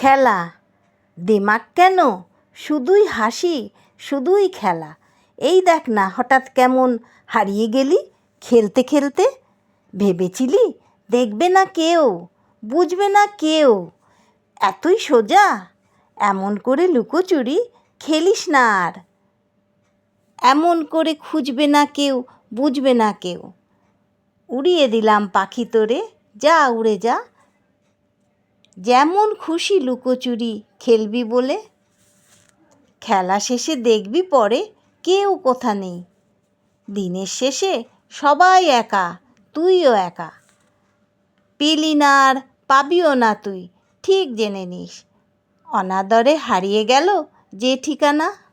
খেলা। দিমাগ কেন? শুধুই হাসি, শুধুই খেলা। এই দেখ না, হঠাৎ কেমন হারিয়ে গেলি খেলতে খেলতে? ভেবেছিলি? দেখবে না কেউ, বুঝবে না কেউ। এতই সোজা? এমন করে লুকোচুরি খেলিস না আর। এমন করে খুঁজবে না কেউ, বুঝবে না কেউ। উড়িয়ে দিলাম পাখি তোরে, যা উড়ে যা। যেমন খুশি লুকোচুরি খেলবি বলে। খেলা শেষে দেখবি পরে কেউ কোথা নেই। দিনের শেষে সবাই একা, তুইও একা। পেলি না আর পাবিও না তুই, ঠিক জেনে নিস। অনাদরে হারিয়ে গেল যে ঠিকানা।